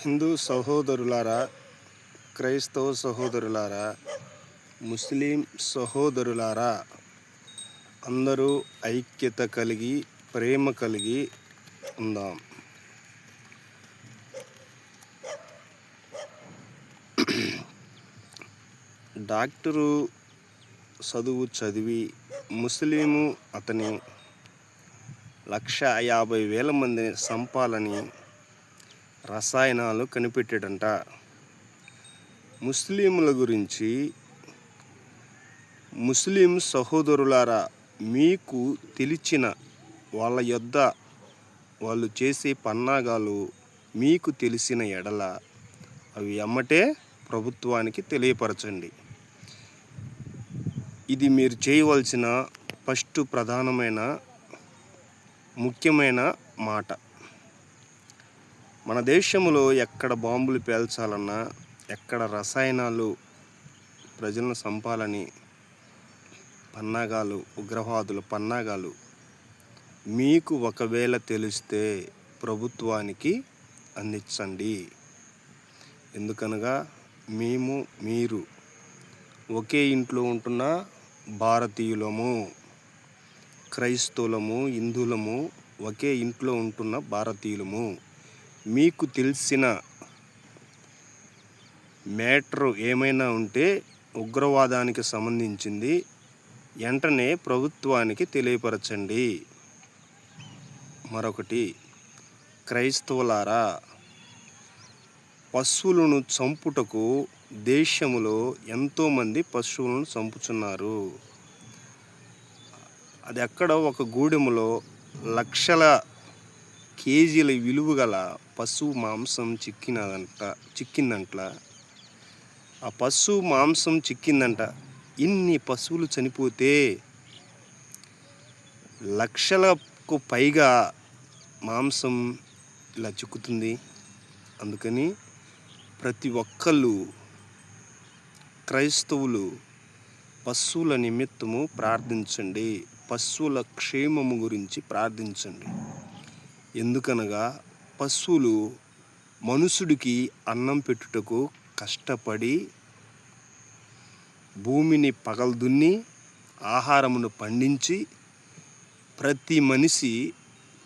హిందూ సహోదరులారా క్రైస్తవ సహోదరులారా ముస్లిం సహోదరులారా అందరూ ఐక్యత కలిగి ప్రేమ కలిగి ఉందాం. డాక్టరు చదువు చదివి ముస్లిము అతని లక్ష యాభై వేల మందిని సంపాలని రసాయనాలు కనిపెట్టాడంట. ముస్లింల గురించి ముస్లిం సహోదరులారా మీకు తెలిసిన వాళ్ళ యొద్ద వాళ్ళు చేసే పన్నాగాలు మీకు తెలిసిన ఎడల అవి అమ్మటే ప్రభుత్వానికి తెలియపరచండి. ఇది మీరు చేయవలసిన ఫస్ట్ ప్రధానమైన ముఖ్యమైన మాట. మన దేశంలో ఎక్కడ బాంబులు పేల్చాలన్నా ఎక్కడ రసాయనాలు ప్రజలను చంపాలని పన్నాగాలు ఉగ్రవాదుల పన్నాగాలు మీకు ఒకవేళ తెలిస్తే ప్రభుత్వానికి అందించండి. ఎందుకనగా మేము మీరు ఒకే ఇంట్లో ఉంటున్న భారతీయులము క్రైస్తవులము హిందువులము ఒకే ఇంట్లో ఉంటున్న భారతీయులము. మీకు తెలిసిన మ్యాటర్ ఏమైనా ఉంటే ఉగ్రవాదానికి సంబంధించింది వెంటనే ప్రభుత్వానికి తెలియపరచండి. మరొకటి క్రైస్తవులారా పశువులను చంపుటకు దేశములో ఎంతోమంది పశువులను చంపుచున్నారు. అది ఎక్కడ ఒక గూడెములో లక్షల కేజీల విలువ గల పశువు మాంసం చిక్కినదంట చిక్కిందంట ఆ పశువు మాంసం చిక్కిందంట. ఇన్ని పశువులు చనిపోతే లక్షలకు పైగా మాంసం ఇలా చిక్కుతుంది. అందుకని ప్రతి ఒక్కళ్ళు క్రైస్తవులు పశువుల నిమిత్తము ప్రార్థించండి. పశువుల క్షేమము గురించి ప్రార్థించండి. ఎందుకనగా పశువులు మనుషుడికి అన్నం పెట్టుటకు కష్టపడి భూమిని పగలదున్ని ఆహారమును పండించి ప్రతి మనిషి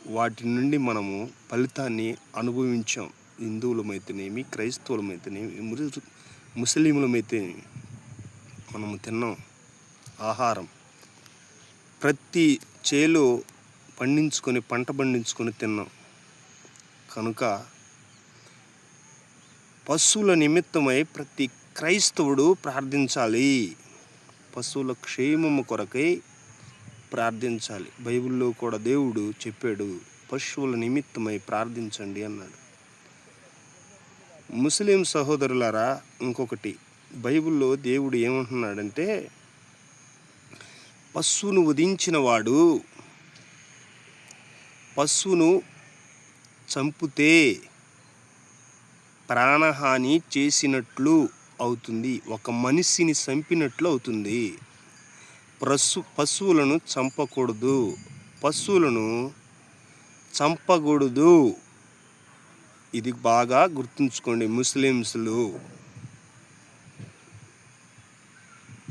వాటి నుండి మనము ఫలితాన్ని అనుభవించాం. హిందువులమైతేనేమి క్రైస్తవులమైతేనేమి ముస్లిములమైతేనేమి మనము తిన్నాం. ఆహారం ప్రతి చేలో పండించుకొని పంట పండించుకొని తిన్నాం. కనుక పశువుల నిమిత్తమై ప్రతి క్రైస్తవుడు ప్రార్థించాలి. పశువుల క్షేమము కొరకై ప్రార్థించాలి. బైబిల్లో కూడా దేవుడు చెప్పాడు పశువుల నిమిత్తమై ప్రార్థించండి అన్నాడు. ముస్లిం సహోదరులారా ఇంకొకటి బైబిల్లో దేవుడు ఏమంటున్నాడంటే పశువును వధించిన వాడు పశువును చంపితే ప్రాణహాని చేసినట్లు అవుతుంది. ఒక మనిషిని చంపినట్లు అవుతుంది. పశు పశువులను చంపకూడదు. పశువులను చంపకూడదు. ఇది బాగా గుర్తుంచుకోండి ముస్లిమ్స్లు.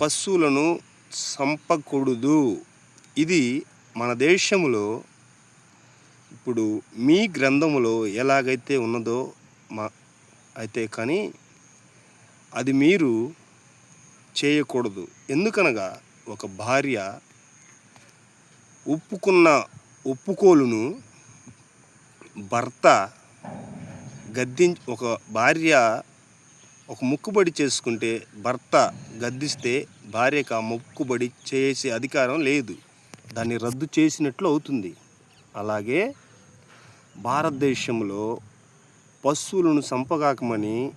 పశువులను చంపకూడదు. ఇది మన దేశంలో ఇప్పుడు మీ గ్రంథములో ఎలాగైతే ఉన్నదో మా అయితే కానీ అది మీరు చేయకూడదు. ఎందుకనగా ఒక భార్య ఒప్పుకున్న ఒప్పుకోలును భర్త గద్ది ఒక భార్య ఒక ముక్కుబడి చేసుకుంటే భర్త గద్దిస్తే భార్యకు ఆ మొక్కుబడి చేసే అధికారం లేదు. దాన్ని రద్దు చేసినట్లు అవుతుంది. అలాగే భారతదేశంలో పశువులను చంపగాకమని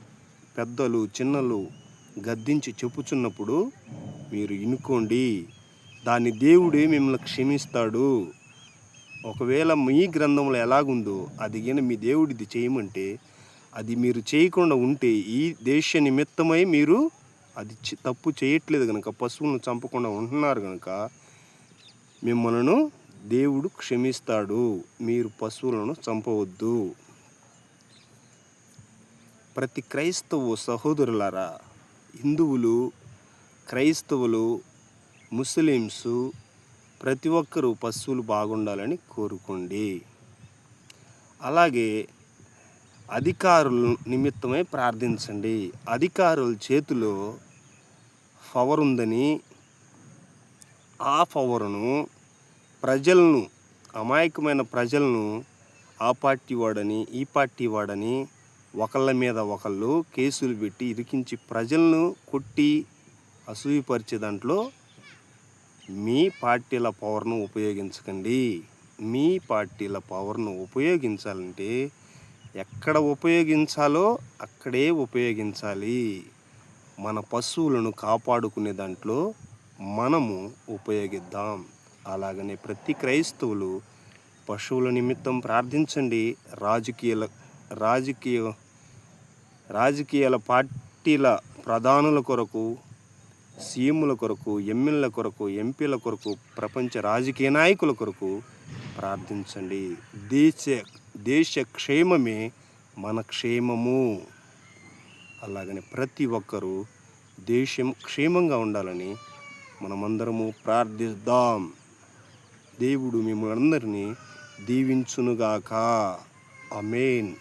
పెద్దలు చిన్నలు గద్దించి చెప్పుచున్నప్పుడు మీరు ఇనుకోండి. దాన్ని దేవుడే మిమ్మల్ని క్షమిస్తాడు. ఒకవేళ మీ గ్రంథంలో ఎలాగుందో అది గిన మీ దేవుడిది చేయమంటే అది మీరు చేయకుండా ఉంటే ఈ దేశ నిమిత్తమై మీరు అది తప్పు చేయట్లేదు కనుక పశువులను చంపకుండా ఉంటున్నారు కనుక మిమ్మల్ని దేవుడు క్షమిస్తాడు. మీరు పశువులను చంపవద్దు. ప్రతి క్రైస్తవ సహోదరులారా హిందువులు క్రైస్తవులు ముస్లిమ్స్ ప్రతి ఒక్కరూ పశువులు బాగుండాలని కోరుకోండి. అలాగే అధికారుల నిమిత్తమై ప్రార్థించండి. అధికారుల చేతిలో పవర్ ఉందని ఆ పవర్ను ప్రజలను అమాయకమైన ప్రజలను ఆ పార్టీ వాడని ఈ పార్టీ వాడని ఒకళ్ళ మీద ఒకళ్ళు కేసులు పెట్టి ఇరికించి ప్రజలను కొట్టి అసూయపరిచే దాంట్లో మీ పార్టీల పవర్ను ఉపయోగించకండి. మీ పార్టీల పవర్ను ఉపయోగించాలంటే ఎక్కడ ఉపయోగించాలో అక్కడే ఉపయోగించాలి. మన పశువులను కాపాడుకునే దాంట్లో మనము ఉపయోగిద్దాం. అలాగనే ప్రతి క్రైస్తవులు పశువుల నిమిత్తం ప్రార్థించండి. రాజకీయాల రాజకీయ రాజకీయాల పార్టీల ప్రధానుల కొరకు సీఎంల కొరకు ఎమ్మెల్యేల కొరకు ఎంపీల కొరకు ప్రపంచ రాజకీయ నాయకుల కొరకు ప్రార్థించండి. దేశ దేశ క్షేమమే మన క్షేమము. అలాగనే ప్రతి ఒక్కరూ దేశం క్షేమంగా ఉండాలని మనమందరము ప్రార్థిద్దాం. దేవుడు మిమ్మల్ని అందరినీ దీవించునుగాక. అమేన్